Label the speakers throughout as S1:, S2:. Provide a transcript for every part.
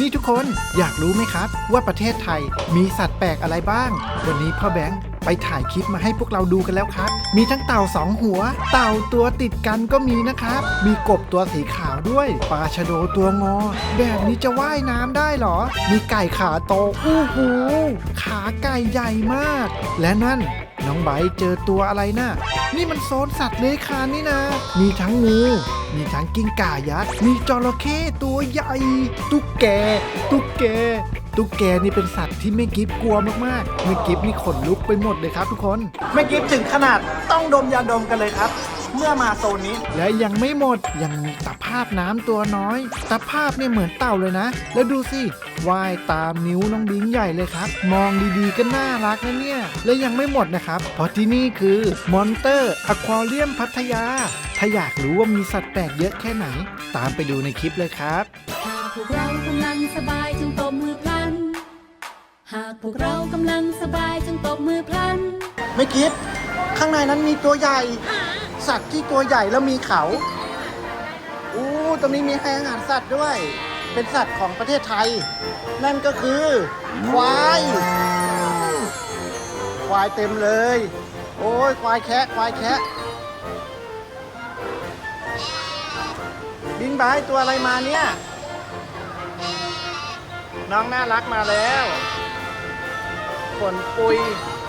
S1: นี่ทุกคนอยากรู้ไหมครับ ว่าประเทศไทยมีสัตว์แปลกอะไรบ้าง วันนี้พ่อแบงค์ไปถ่ายคลิปมาให้พวกเราดูกันแล้วครับ มีทั้งเต่าสองหัว เต่าตัวติดกันก็มีนะครับ มีกบตัวสีขาวด้วย ปลาชะโดตัวงอ แบบนี้จะว่ายน้ำได้เหรอ มีไก่ขาโตอู้หู ขาไก่ใหญ่มาก และนั่น น้องไบเจอตัวอะไรนะ่ะ นี่มันโซนสัตว์เลื้อยคลานนี่นะ มีทั้งงู มีทั้งกิ้งก่ายักษ์ มีจระเข้ตัวใหญ่ ตุ๊กแก ตุ๊กแก ตุ๊กแกนี่เป็นสัตว์ที่ไม่กิฟกลัวมากๆไม่กิฟนี่ขนลุกไปหมดเลยครับทุกคน
S2: ไม่กิฟถึงขนาดต้องดมยาดมกันเลยครับ เมื่อมาโซนนี้
S1: และยังไม่หมดยังมีตะภาพน้ำตัวน้อยตะภาพเนี่ยเหมือนเต่าเลยนะ แล้วดูสิว่ายตามนิ้วน้องบิงใหญ่เลยครับ มองดีๆก็น่ารักนะเนี่ย และยังไม่หมดนะครับเพราะที่นี่คือมอนเตอร์อควาเรียมพัทยา ถ้าอยากรู้ว่ามีสัตว์แปลกเยอะแค่ไหน ตามไปดูในคลิปเลยครับ
S3: หากพวกเรากำลังสบายจงตบมือพลัน หากพวกเรากำลังสบายจงตบมือพลัน
S2: ไม่กิฟข้างในนั้นมีตัวใหญ่ สัตว์ที่ตัวใหญ่แล้วมีเขาอู้ตรงนี้มีให้อาหารสัตว์ด้วย เป็นสัตว์ของประเทศไทย นั่นก็คือควายควายเต็มเลย โอ้ยควายแคะควายแคะบิงบายตัวอะไรมาเนี่ย น้องน่ารักมาแล้วขนปุย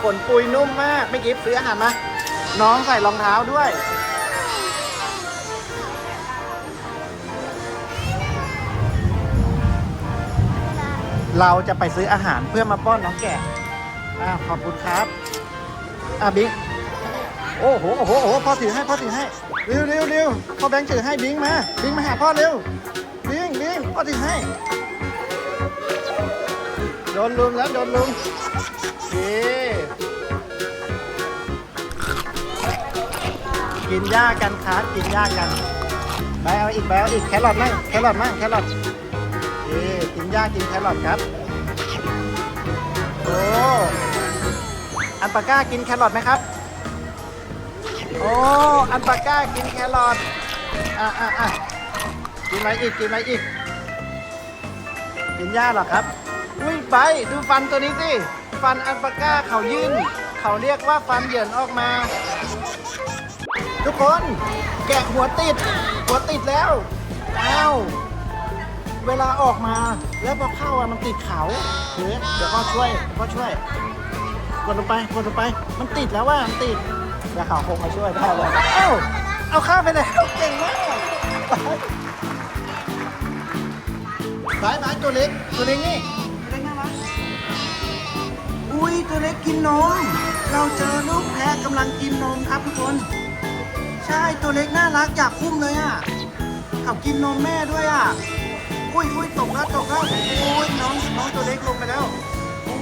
S2: ขนปุยนุ่มมาก ไม่กิฟซื้ออาหารมา น้องใส่รองเท้าด้วย เราจะไปซื้ออาหารเพื่อมาป้อนน้องแกะอ่าขอบคุณครับ อะบิ๊ก โอ้โห โอ้โหโอ้โหพ่อถือให้ พ่อถือให้ เร็วเร็วเร็วพ่อแบงค์ถือให้บิงมา บิงมาหาพ่อเร็ว บิงบิงพ่อถือให้ โดนลุมแล้ว โดนลุมโอเค กินหญ้ากันครับกินหญ้ากันไปเอาอีกไปเอาอีกแครอทมั่งแครอทมั่งแครอทโอเคกินหญ้ากินแครอทครับโอ้อันปาก้ากินแครอทไหมครับโอ้อันปาก้ากินแครอทอะอะอะกินอะไรอีกกินอะไรอีกกินหญ้าหรอครับอุ้ยไปดูฟันตัวนี้สิฟันอัลปาก้าเขายื่นเขาเรียกว่าฟันเหยินออกมา ทุกคนแกะหัวติด หัวติดแล้วอ้าวเวลาออกมาแล้วพอเข้าอะมันติดเขาเดี๋ยวเดี๋ยวพ่อช่วยเดี๋ยวพ่อช่วย กดลงไปกดลงไป มันติดแล้วว่ามันติดเดี๋ยวเขาคงมาช่วยพ่อเลยเอ้าเอาข้าไปแล้วเก่งมากไปไปไปตัวเล็กตัวเล็กนี่ตัวเล็กน่ารักอุ้ยตัวเล็กกินนมเราเจอลูกแพะกำลังกินนมครับทุกคน ช่ ตัวเล็กน่ารักอยากคุ้มเลยอะเขากินนมแม่ด้วยอะอุ้ยอุ้ยตกแล้วตกแล้วอุ้ยน้องน้องตัวเล็กลงไปแล้วอู้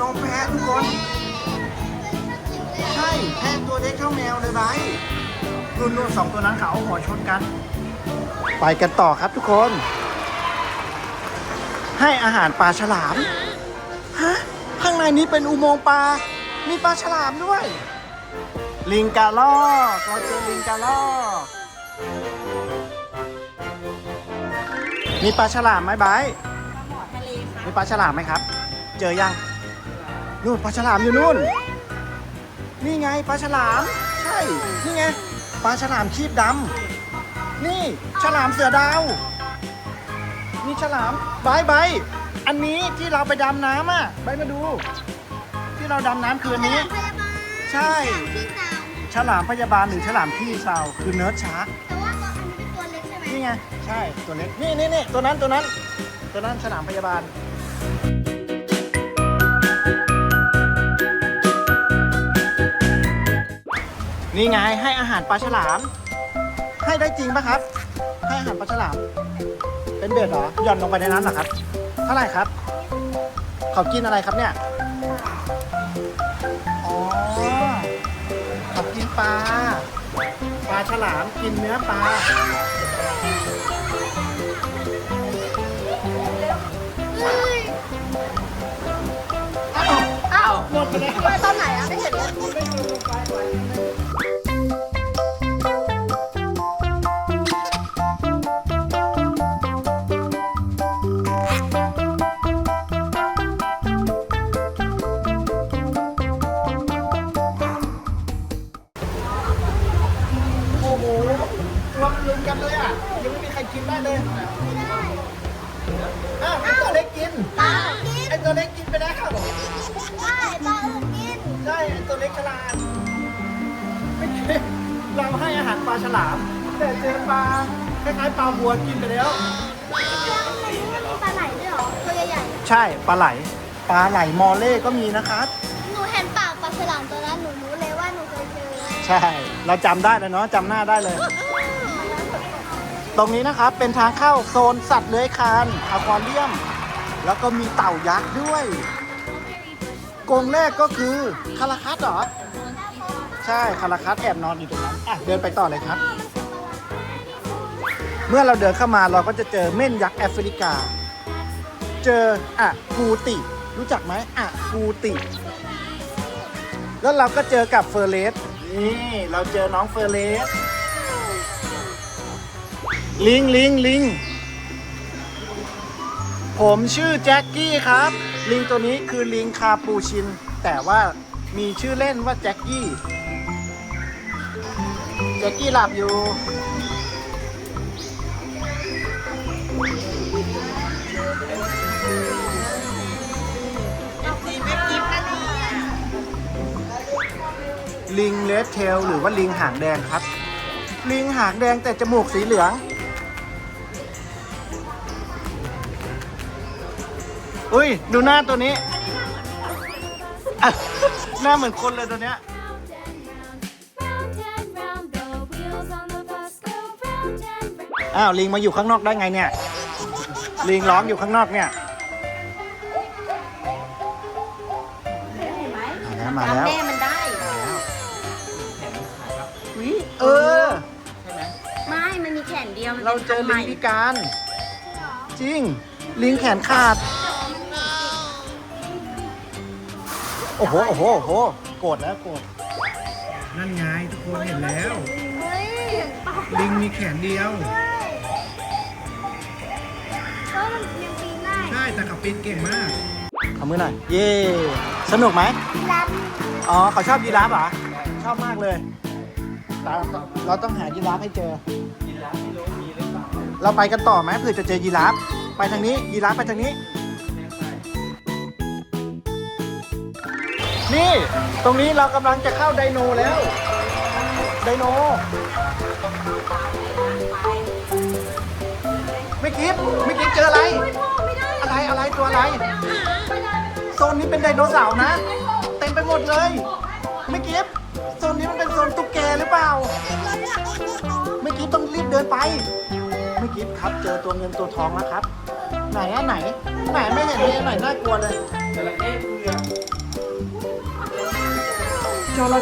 S2: นมแพะทุกคน ใช่แพะตัวเล็กเท่าแมวเลยไบรุ่นรุ่นสองตัวนั้นเขาเอาหัวชนกัน ไปกันต่อครับทุกคน ให้อาหารปลาฉลาม ฮะ ข้างในนี้เป็นอุโมงค์ปลา มีปลาฉลามด้วย ลิงกาลอกเราเจอลิงกาลอกมีปลาฉลามไหมไบร์ทมีปลาฉลามไหมครับ เจอยังนู่นปลาฉลามอยู่นู่น นี่ไงปลาฉลาม ใช่ นี่ไงปลาฉลามคีบดำนี่ฉลามเสือดาว นี่ฉลามใบใบายอันนี้ที่เราไปดำน้ำอะใบมาดู ที่เราดำน้ำคืออันนี้
S4: พยาบาล
S2: ใช่
S4: ที่สาม
S2: ฉลามพยาบาลหรือฉลามขี้เศร้าคือเนิร์ดชาร์ก
S4: แต่ว่าตัวอันนี้เป็นตัวเล็กใช่ไหม
S2: นี่ไง ใช่ตัวเล็กนี่นี่นี่ตัวนั้นตัวนั้น ตัวนั้นฉลามพยาบาล นี่ไงให้อาหารปลาฉลาม ให้ได้จริงปะครับ ให้อาหารปลาฉลาม เป็นเบ็ดเหรอหย่อนลงไปในนั้นเหรอครับ เท่าไหร่ครับ เขากินอะไรครับเนี่ย ปลา ปลาฉลามกินเนื้อปลา อ้าว อ้าวหมดไปแล้ว
S4: ตอนไหนอะไม่เห็นเลย
S2: ฉลาม แต่เจอปลาคล้ายๆปลาบัวกินไปแล้ว
S4: แล้ว มันมีปลาไหลด้วยเหรอ ตัวใหญ่
S2: ใช่ปลาไหล ปลาไหลมอเล่ก็มีนะครับ
S4: ๆ หนูเห็นปากปลาฉลามตัวนั้นหนูรู้เลยว่าหนูเคยเจอ
S2: ใช่ เราจำได้เลยเนาะจำหน้าได้เลย ตรงนี้นะครับเป็นทางเข้าโซนสัตว์เลื้อยคลานอควาเรียม แล้วก็มีเต่ายักษ์ด้วย กรงแรกก็คือคาราคัสเหรอ ใช่คาราคัสแอบนอนอยู่ตรงนั้น อะเดินไปต่อเลยครับ เมื่อเราเดินเข้ามาเราก็จะเจอเม่นยักษ์แอฟริกา เจออะกูติ รู้จักไหมอะกูติ แล้วเราก็เจอกับเฟอร์เรสนี่เราเจอน้องเฟอร์เรสลิงลิงลิงผมชื่อแจ็คกี้ครับ ลิงตัวนี้คือลิงคาปูชิน แต่ว่ามีชื่อเล่นว่าแจ็คกี้ แจ็คกี้หลับอยู่ ลิงเลดเทลหรือว่าลิงหางแดงครับ ลิงหางแดงแต่จมูกสีเหลือง อุ้ย ดูหน้าตัวนี้ หน้าเหมือนคนเลยตัวเนี้ย อ้าวลิงมาอยู่ข้างนอกได้ไงเนี่ย ลิงร้องอยู่ข้างนอกเนี่ยมาแล้วมาแล้ว
S5: แม่มันได้
S2: เออ
S5: ไม่ มันมีแขนเดียว มัน
S2: เราเจอลิงพิการ จริง ลิงแขนขาด โอ้โหโอ้โหโอ้โหโกรธแล้วโกรธ
S1: นั่นไงทุกคนเห็นแล้ว
S4: เฮ้ย
S1: ลิงมีแขนเดียว
S4: เพราะ มันยังปีนได้
S1: ใช่แต่เขาปีนเก่งมาก
S2: เอามือหน่อย เย่สนุกไหม
S4: รับ
S2: อ๋อ เขาชอบยีราฟเหรอ ชอบมากเลยเราเราต้องหายีราฟให้เจอเราไปกันต่อไหมเผื่อจะเจอยีราฟ ไปทางนี้ ยีราฟไปทางนี้ นี่ ตรงนี้เรากำลังจะเข้าไดโนแล้ว ไดโน กิฟไม่กิฟเจออะไร อะไรอะไรตัวอะไร โซนนี้เป็นไดโนเสาร์นะ เต็มไปหมดเลย ไม่กิฟโซนนี้มันเป็นโซนตุ๊กแกหรือเปล่า ไม่กิฟต้องรีบเดินไป ไม่กิฟครับเจอตัวเงินตัวทองแล้วครับ ไหนอะไหน ไหนไม่เห็นมีอันไหนน่ากลัวเลยจระ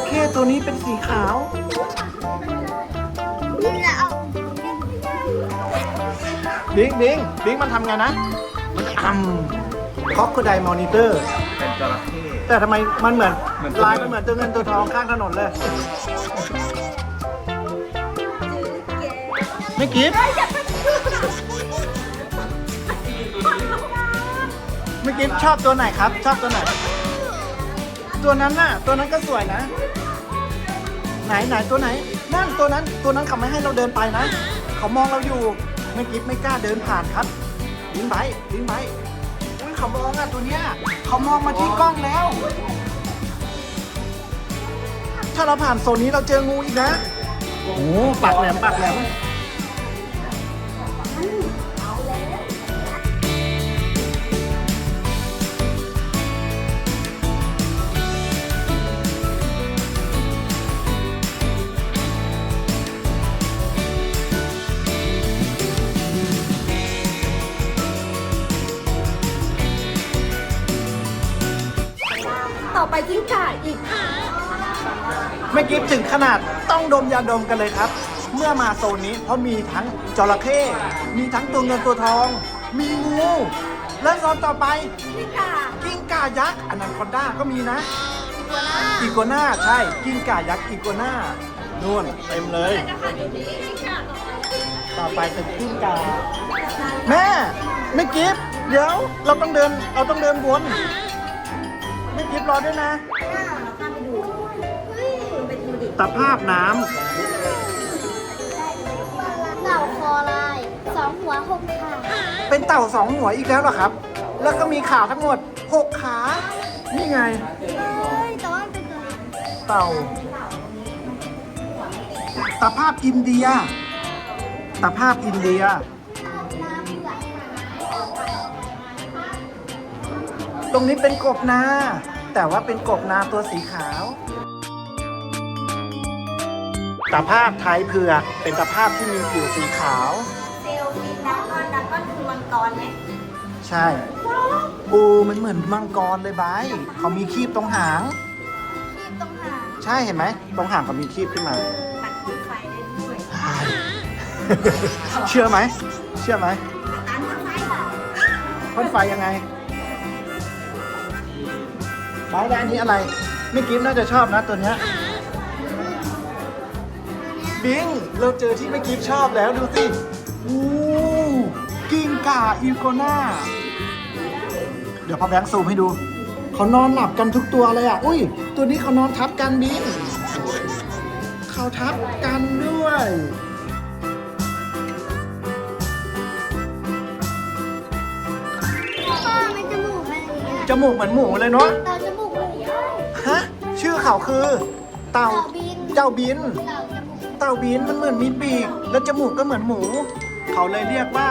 S2: เข้ตัวนี้เป็นสีขาว
S4: แล้ว
S2: บิงบิงบิงมันทำไงนะ มันอ่ำคอกโคไดมอนิเตอร์
S6: เป็นจระเข้
S2: แต่ทำไมมันเหมือน
S6: เหมือนตัว
S2: ลายมันเหมือนตัวเงินตัวทองข้างถนนเลย ไม่กิฟไม่กิฟชอบตัวไหนครับ ชอบตัวไหน ตัวนั้นน่ะ ตัวนั้นก็สวยนะ ไหนไหนตัวไหน นั่นตัวนั้นตัวนั้นเขาไม่ให้เราเดินไปนะ เขามองเราอยู่ ไม่กิฟไม่กล้าเดินผ่านครับลิ้นไบลิ้นไบอุ้ยเขามองอะตัวเนี้ยเขามองมาที่กล้องแล้ว ถ้าเราผ่านโซนนี้เราเจองูอีกนะโอ้โหปากแหลมปากแหลม ถึงขนาดต้องดมยาดมกันเลยครับ เมื่อมาโซนนี้เพราะมีทั้งจระเข้มีทั้งตัวเงินตัวทอง มีงู และโซนต่อไป
S5: กิ้งก่า
S2: กิ้งก่ายักษ์อนาคอนด้าก็มีนะอีกัวน่าใช่กิ้งก่ายักษ์อีกัวน่านู่นเต็มเลย ต่อไปเป็นกิ้งก่าแม่ไม่กิฟเดี๋ยวเราต้องเดินเราต้องเดินวนไม่กิฟรอด้วยนะ ตะภาพน้ำ
S4: เต่าคอลายสองหัวหกขา
S2: เป็นเต่าสองหัวอีกแล้วเหรอครับ แล้วก็มีขาทั้งหมดหกขา นี่ไง
S4: เฮ้ยแต่ว่ามันเป็นตัว
S2: เต่าตาภาพอินเดียตาภาพอินเดียตรงนี้เป็นกบนา แต่ว่าเป็นกบนาตัวสีขาว ตาภาพไทยเผือกเป็นตาภาพที่มีผิวสีขาว
S1: เซลล์มีดราก้อนดราก้อนคือมังกรไหม
S2: ใช่อูมันเหมือนมังกรเลยบายเขามีคีบตรงหาง
S4: คีบตรงหาง
S2: ใช่เห็นไหมตรงหางเขามีคีบขึ้นมา
S1: ตัดต้นไฟได้ด้วย
S2: เชื่อไหม เชื่อไหม
S1: ตัดต้นไฟค่ะ
S2: พ่นไฟยังไงบายแล้วอันนี้อะไร ไม่กิฟน่าจะชอบนะตัวเนี้ย บิง เราเจอที่ไม่กิฟชอบแล้วดูสิอู้กิ้งก่าอีโกน่า เดี๋ยวพ่อแบงค์ซูมให้ดู เขานอนหลับกันทุกตัวเลยอะ อุ้ย ตัวนี้เขานอนทับกันบิง เขาทับกันด้วย
S4: พ่อมันจมูกอะไรอย่างเงี้ย
S2: จมูกเหมือนหมูเลยเนาะ
S4: เต่าจมูกหมู
S2: ฮะ ชื่อเขาคือ เต่า
S4: เต่าบิน
S2: เจ้าบิน
S4: เต่าจมูก
S2: เต่าบินมันเหมือนมีปีก แล้วจมูกก็เหมือนหมู เขาเลยเรียกว่า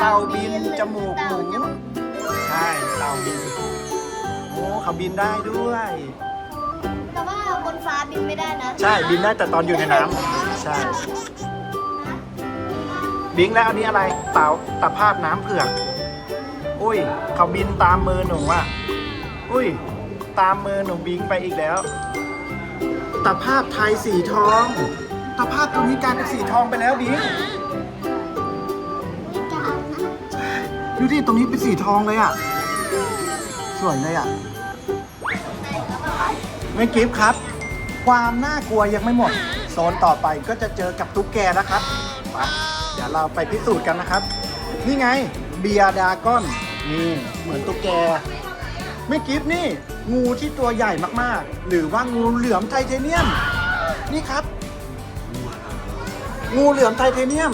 S2: เต่าบินจมูกหมูใช่เต่าบินโอ้เขาบินได้ด้วย
S4: แต่ว่าบนฟ้าบินไม่ได้นะ
S2: ใช่บินได้แต่ตอนอยู่ในน้ำใช่บิงแล้วอันนี้อะไรเต่าตะภาพน้ำเผือกอุ้ย เขาบินตามมือหนูอะ อุ้ย ตามมือหนูบิงไปอีกแล้วตะภาพไทยสีทอง ตะภาพตัวนี้กลายเป็นสีทองไปแล้วบิง
S4: นี่กาวนะ
S2: ดูดิตรงนี้เป็นสีทองเลยอะ สวยเลยอะไม่กิฟต์ครับ ความน่ากลัวยังไม่หมด โซนต่อไปก็จะเจอกับตุ๊กแกนะครับไปเดี๋ยวเราไปพิสูจน์กันนะครับ นี่ไงเบียร์ดราก้อนนี่เหมือนตุ๊กแกไม่กิฟต์นี่ งูที่ตัวใหญ่มากๆ หรือว่างูเหลือมไทเทเนียม นี่ครับ งูเหลือมไทเทเนียม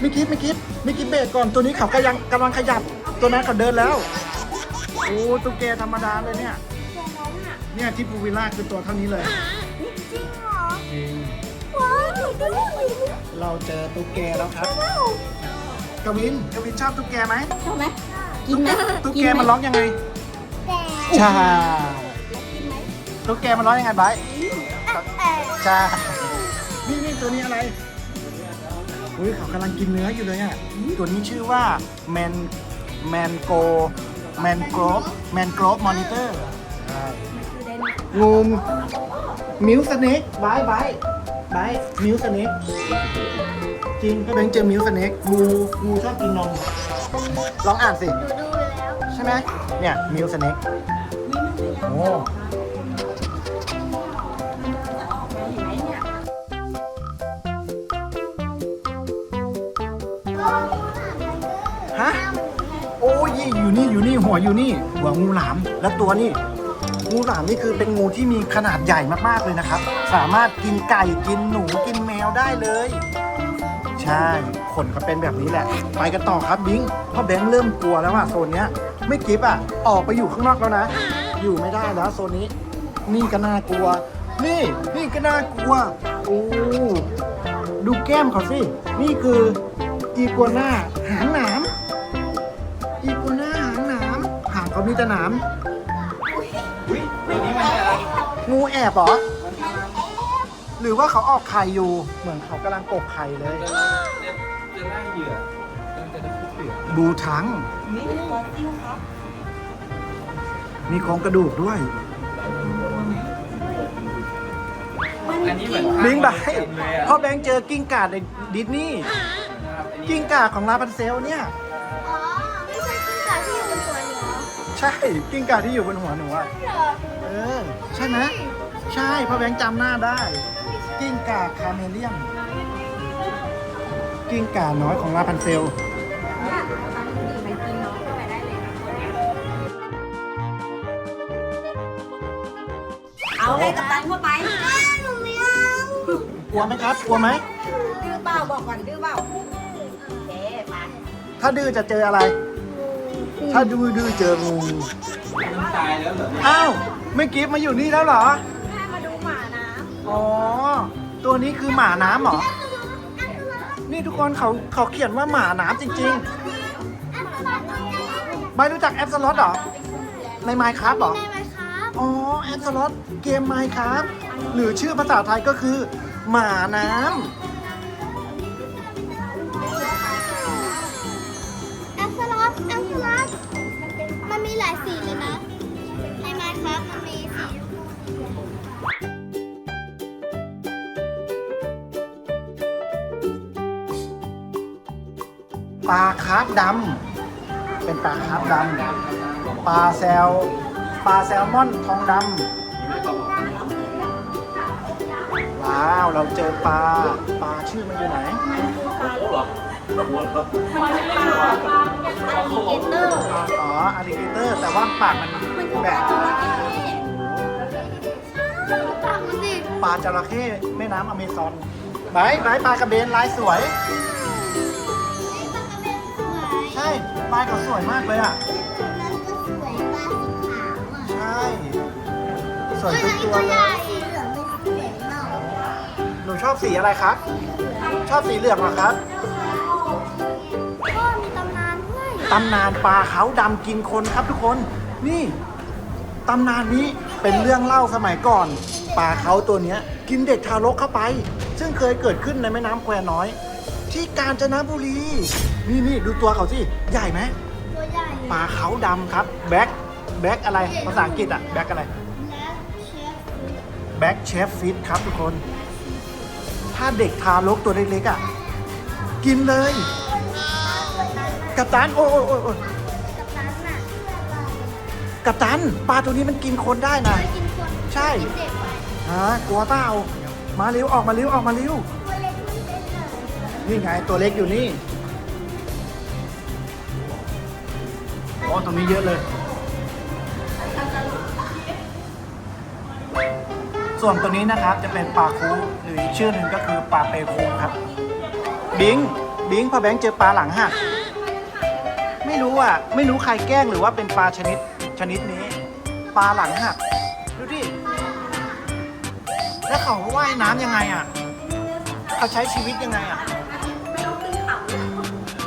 S2: ไม่คิดไม่คิดไม่คิดเบรกก่อนตัวนี้เขากำลังกำลังขยับ ตัวนั้นเขาเดินแล้วโอ้ตุ๊กแกธรรมดาเลยเนี่ยเนี่ยที่พูวิลล่าคือตัวเท่านี้เลย
S4: จริงเหรอ
S2: จริง
S4: ว้าวหนูดู
S2: เราเจอตุ๊กแกแล้วครับกวินกวินชอบตุ๊กแกไหม
S1: ชอบไหมกินไหม
S2: ตุ๊กแกมันร้องยังไง
S4: แต่
S2: ใช่ตุ๊กแกมันร้องยังไงไบร์ท
S4: แต่
S2: ใช่นี่นี่ตัวนี้อะไร อุ้ยเขากำลังกินเนื้ออยู่เลยอะตัวนี้ชื่อว่าแมนแมนโกแมนโกรฟแมนโกรฟมอนิเตอร์งูมิวสเน็กบายบายบายมิวสเน็กจริงก็เป็นเจอมิวสเน็กงูงูชอบกินนมลองอ่านสิ
S4: หนูดูไปแล้ว
S2: ใช่ไหมเนี่ยมิวสเน็กโอ้ ฮะ โอ้ยอยู่นี่อยู่นี่หัวอยู่นี่ หัวงูหลามแล้วตัวนี่งูหลามนี่คือเป็นงูที่มีขนาดใหญ่มากๆเลยนะครับ สามารถกินไก่กินหนูกินแมวได้เลย ใช่ขนก็เป็นแบบนี้แหละ ไปกันต่อครับบิงเพราะแบงค์เริ่มกลัวแล้วอะโซนเนี้ยไม่กิฟอะออกไปอยู่ข้างนอกแล้วนะ อยู่ไม่ได้แล้วโซนนี้ นี่ก็น่ากลัว นี่นี่ก็น่ากลัวโอ้ดูแก้มเขาสิ นี่คือ อีกัวน่าหางหนาม อีกัวน่าหางหนาม หางเขามีแต่หนามงูแอบเหรอ หรือว่าเขาออกไข่อยู่ เหมือนเขากำลังกบไข่เลย
S6: จะได้เหยื่อมันจะได้เปลือก
S2: บูทังมีโครงกระดูกด้วย
S6: อันนี้เหมือน
S2: บิงไป
S6: เลยอะ
S2: พ่อแบงค์เจอกิ้งก่าในดิสนีย์
S6: นะครับอันนี้
S2: กิ้งก่าของลาพันเซลเนี่ย
S4: อ๋อ ไม่ใช่กิ้งก่าที่อยู่บนสวนเหรอ
S2: ใช่ กิ้งก่าที่อยู่บนหัวหนูอะ
S4: เหรอ
S2: เออ ใช่ไหมใช่พ่อแบงค์จำหน้าได้ กิ้งก่าคาเมเลียนกิ้งก่าน้อยของลาพันเซล
S1: เอาให้กับตันเข้าไป
S4: หนูไม่เอา
S2: กลัวไหมครับ กลัวไหม
S1: ดื้อเปล่าบอกก่อนดื้อเปล่าโอเคไป
S2: ถ้าดื้อจะเจออะไร ถ้าดื้อดื้อเจองู
S6: มันตายแล้วเหรอเนี่ย
S2: อ้าวไม่กิฟมาอยู่นี่แล้วเหรอ
S5: แม่มาดูหมาน้
S2: อ๋อ ตัวนี้คือหมาน้ำเหรอ นี่ทุกคนเขาเขาเขียนว่าหมาน้ำจริงๆ ไม่รู้จักแอปสล็อตเหรอ ในไมค์ครับเหรอ
S4: ได้ไหมครับ
S2: อ๋อแอปสล็อตเกมไมค์ครับหรือชื่อภาษาไทยก็คือ หมาน้ำ
S4: ปลาคา
S2: ร์ฟดำเป็นปลาคาร์ฟดำปลาแซลปลาแซลมอนทองดำว้าวเราเจอปลาปลาชื่อมันอยู่ไหนอ๋ออ l ลิเกเตอร์แต่ว่าปากมันแบบ
S4: ปากมันสิ
S2: ปลาจระเข้แม่น้ำอเมซอนไบร์ไบร์ปลากระเบนลายสวย ใช่ปลาเขาสวยมากเลยอะ
S4: นั้นก็สวยปลาสีขาวอะ
S2: ใช่ สวยทุกตัวเลย
S4: สีเหลืองไม่สวยเปล่า
S2: หนูชอบสีอะไรครับ ชอบสีเหลืองเหรอครับ
S4: ก็มีตำนานด้วย
S2: ตำนานปลาเขาวดำกินคนครับทุกคน นี่ตำนานนี้เป็นเรื่องเล่าสมัยก่อนปลาเขาตัวเนี้ย กินเด็กทารกเข้าไป ซึ่งเคยเกิดขึ้นในแม่น้ำแควน้อย ที่กาญจนบุรี นี่นี่ดูตัวเขาสิ ใหญ่ไหม
S4: ตัวใหญ่
S2: ปลาเขาวดำครับ แบ็คแบ็คอะไร ภาษาอังกฤษอะแบ็คอะไร
S4: และเชฟ
S2: แบ็กเชฟฟิตครับทุกคน ถ้าเด็กทารกตัวเล็กๆอะกินเลย กับตัน โอ้ยโอ้ยโอ้ยโอ้ย
S4: กับตันน่ะ
S2: กับตัน ปลาตัวนี้มันกินคนได้นะ
S4: เคยกินคน
S2: ใช่
S4: กินเด็กไป
S2: ฮะกลัวเปล่ามาเร็วออกมาเร็วออกมาเร็ว
S4: นี่
S2: ไงตัวเล็กอยู่นี่โอ้ตรงนี้เยอะเลย ส่วนตัวนี้นะครับจะเป็นปลาคูหรืออีกชื่อหนึ่งก็คือปลาเปคูครับ บิงบิงพอแบงค์เจอปลาหลังหักไม่รู้อะไม่รู้ใครแกล้งหรือว่าเป็นปลาชนิดชนิดนี้ ปลาหลังหักดูดิแล้วเขาว่ายน้ำยังไงอะเขาใช้ชีวิตยังไงอะ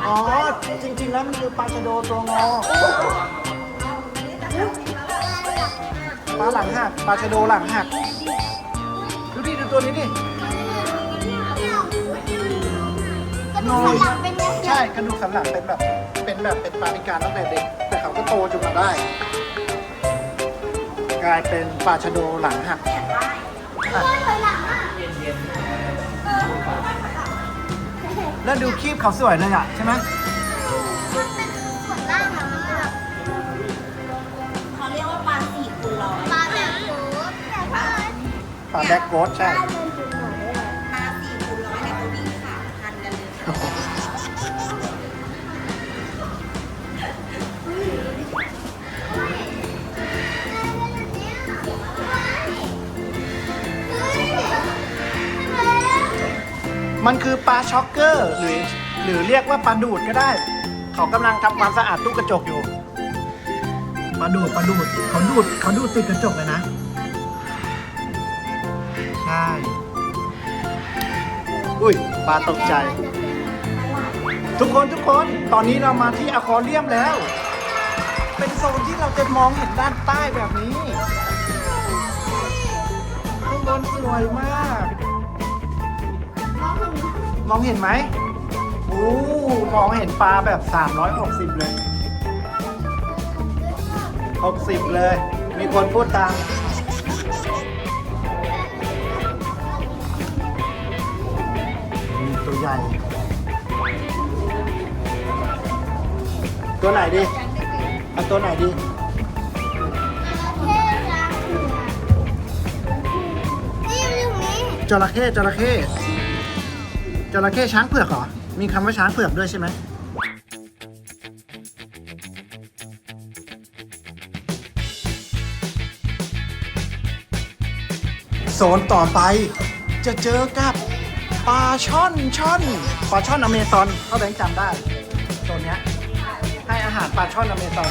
S2: อ๋อ จริง ๆ แล้วมันคือปลาชะโดตัวงอปลาหลังหักปลาชะโดหลังหัก ดูดิดูตัวนี้ดิ
S4: กระดูกสันหลังเป็นแบบ
S2: ใช่กระดูกสันหลังเป็นแบบ เป็นแบบเป็นปลาพิการตั้งแต่เด็ก แต่เขาก็โตจนมาได้ กลายเป็นปลาชะโดหลังหักอะ
S4: ถอยหลังอะ
S2: แล้วดูคีบเขาสวยเลยอะใช่ไหม
S4: มันเป็นขนล่างอะมันเป็นแบบำ
S5: เขาเรียกว่าปลาสี่คูณร้อย
S4: ปลาแบบโบ๊ทแต่ว่า
S2: ปลาแบ็กโกดใช่
S4: ปลา
S2: มันคือปลาช็อกเกอร์หรือ หรือเรียกว่าปลาดูดก็ได้ เขากำลังทำความสะอาดตู้กระจกอยู่ปลาดูดปลาดูดเขาดูดเขาดูดติดกระจกเลยนะ ใช่ อุ้ยปลาตกใจ ทุกคนทุกคนตอนนี้เรามาที่อควาเรียมแล้ว เป็นโซนที่เราจะมองเห็นด้านใต้แบบนี้ข้างบนสวยมาก องเห็นไหมโอ้มองเห็นปลาแบบ 360 เลย 60 เลย มีคนพูดตามนี่ตัวใหญ่ ตัวไหนดีเอาตัวไหนดี
S4: นี่อยู่นี่
S2: จระเข้จระเข้ จระเข้ช้างเผือกเหรอ มีคำว่าช้างเผือกด้วยใช่ไหมโซนต่อไปจะเจอกับปลาช่อนช่อนปลาช่อนอเมซอนเขาแบงค์จำได้โซนเนี้ยให้อาหารปลาช่อนอเมซอน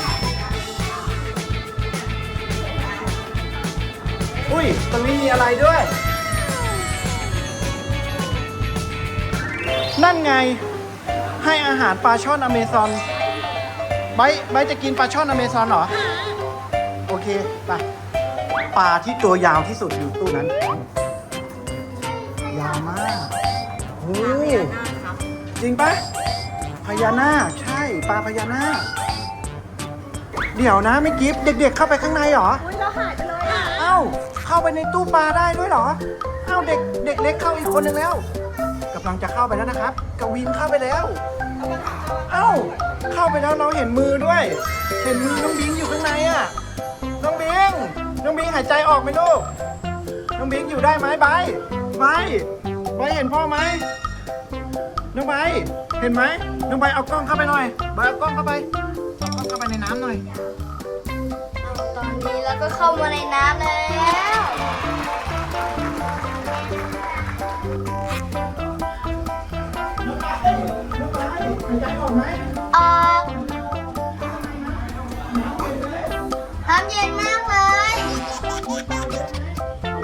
S2: อุ้ยตรงนี้มีอะไรด้วย นั่นไงให้อาหารปลาช่อนอเมซอนไบร์ทไบร์ทจะกินปลาช่อนอเมซอนเหรอ โอเคไปปลาที่ตัวยาวที่สุดอยู่ตู้นั้น ยาวมากโอ้
S5: พญานาคครับ
S2: จริงปะพญานาคใช่ปลาพญานาคเดี๋ยวนะไม่กิฟเด็ก ๆ เข้าไปข้างในเหรอ
S4: อุ้ยเราหายไปเลยอะ
S2: เอ้าเข้าไปในตู้ปลาได้ด้วยเหรอเอ้าเด็กเด็กเล็กเข้าอีกคนหนึ่งแล้วกำลังจะเข้าไปแล้วนะครับ กวินเข้าไปแล้ว เอ้า เข้าไปแล้วเราเห็นมือด้วย เห็นมือน้องบิงอยู่ข้างในอะ น้องบิง น้องบิงหายใจออกไหมลูก น้องบิงอยู่ได้ไหมไบร์ทไบร์ทไบเห็นพ่อไหมน้องไบเห็นไหมน้องไบเอากล้องเข้าไปหน่อยไบเอากล้องเข้าไปเอากล้องเข้าไปในน้ำหน่อย
S4: ตอนนี้เราก็เข้ามาในน้ำแล้ว
S2: ไหม
S4: ออกน้ำเย็นมากเลย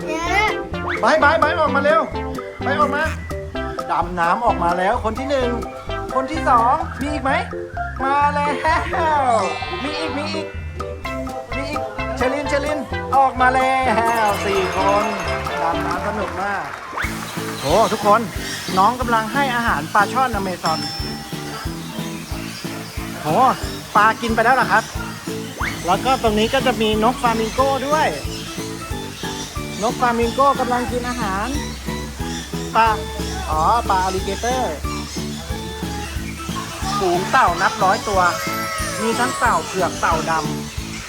S4: เนี่ย
S2: ไปไปไปออกมาเร็ว ไปออกมาดำน้ำออกมาแล้วคนที่หนึ่ง คนที่สองมีอีกไหม มาแล้ว มีอีก มีอีก มีอีกเชลินเชลินออกมาแล้วสี่คนดำน้ำสนุกมากโอ้ทุกคนน้องกำลังให้อาหารปลาช่อนอเมซอน โอ้ปลากินไปแล้วเหรอครับ แล้วก็ตรงนี้ก็จะมีนกฟามิงโก้ด้วย นกฟามิงโก้กำลังกินอาหาร ปลา อ๋อ ปลาอลิเกเตอร์ฝูงเต่านับร้อยตัว มีทั้งเต่าเผือกเต่าด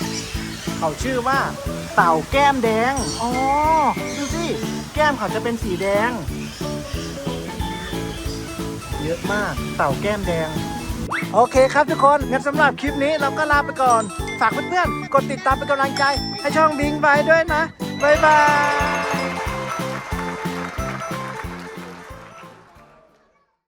S2: ำ เขาชื่อว่าเต่าแก้มแดง อ๋อ ดูสิ แก้มเขาจะเป็นสีแดง เยอะมาก เต่าแก้มแดง โอเคครับทุกคนงั้นสำหรับคลิปนี้เราก็ลาไปก่อน ฝากเพื่อนๆ กดติดตามเป็นกำลังใจ ให้ช่องบิงบายด้วยนะ บ๊ายบาย